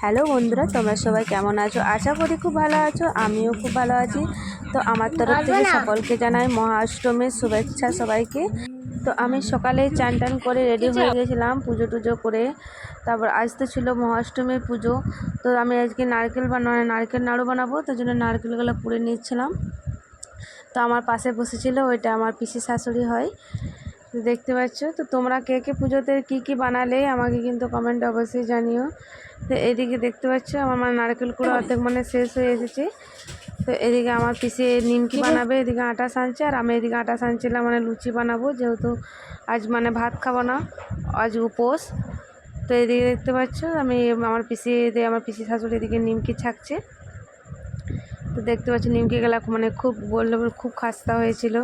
Hello বন্ধুরা তোমরা সবাই কেমন আছো? আশা করি খুব ভালো আছো আমিও খুব ভালো আছি। তো আমার তরফ থেকে সকলকে জানাই মহাষ্টমীর শুভেচ্ছা সবাইকে। তো আমি সকালে চান টান করে রেডি হয়ে গেছিলাম পুজো টুজো করে। তারপর আজ তো ছিল মহাষ্টমীর পুজো। তো আমি আজকে নারকেল বানা নারকেল নাড়ু বানাবো তো জন্য নারকেলগুলো পুড়ে নিচ্ছিলাম। তো আমার পাশে বসেছিল ওইটা আমার পিসি শাশুড়ি হয়। দেখতে পাচ্ছ? তো তোমরা কে কে পুজোতে কী কী বানালে আমাকে কিন্তু কমেন্ট অবশ্যই জানিও। তো এদিকে দেখতে পাচ্ছ, আমার মানে নারকেল কুড়ো অর্ধেক মানে শেষ হয়ে এসেছে। তো এদিকে আমার পিসে নিমকি বানাবে, এদিকে আটা সানছে, আর আমি এদিকে আটা সানছিলাম মানে লুচি বানাবো, যেহেতু আজ মানে ভাত খাব না, আজ উপোস। তো এদিকে দেখতে পাচ্ছ, আমি আমার পিসি আমার পিসি শাশুড়ি এদিকে নিমকি ছাকছে। তো দেখতে পাচ্ছি নিমকি গেলা মানে খুব বললে খুব খাস্তা হয়েছিল।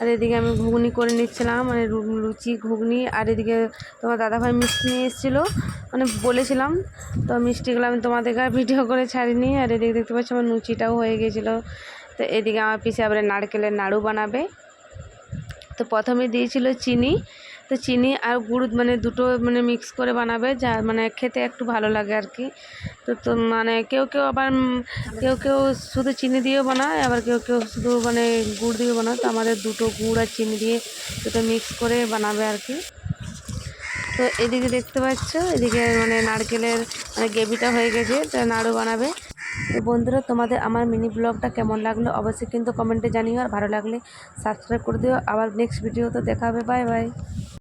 আর এদিকে আমি ঘুগনি করে নিচ্ছিলাম মানে লুচি ঘুগনি। আর এদিকে তোমার দাদাভাই মিষ্টি নিয়ে এসেছিল মানে বলেছিলাম। তো মিষ্টিগুলো আমি তোমাদেরকে আর ভিডিও করে ছাড়িনি। আর এদিকে দেখতে পাচ্ছি আমার লুচিটাও হয়ে গেছিল। তো এদিকে আমার পিসে আবার নারকেলের নাড়ু বানাবে। তো প্রথমে দিয়েছিল চিনি তো চিনি আর গুড় মানে দুটো মানে মিক্স করে বানাবে, যা মানে খেতে একটু ভালো লাগে আর কি। তো তো মানে কেউ কেউ আবার কেউ কেউ শুধু চিনি দিয়েও বানায়, আবার কেউ কেউ শুধু মানে গুড় দিয়ে বানায়। তো আমাদের দুটো গুড় আর চিনি দিয়ে দুটো মিক্স করে বানাবে আর কি। তো এদিকে দেখতে পাচ্ছ, এদিকে মানে নারকেলের মানে গ্রেভিটা হয়ে গেছে, তো নাড়ু বানাবে। তো বন্ধুরা, তোমাদের আমার মিনি ব্লগটা কেমন লাগল অবশ্যই কিন্তু কমেন্টে জানিও, আর ভালো লাগলে সাবস্ক্রাইব করে দিও। আবার নেক্সট ভিডিও তো দেখা হবে বাই বাই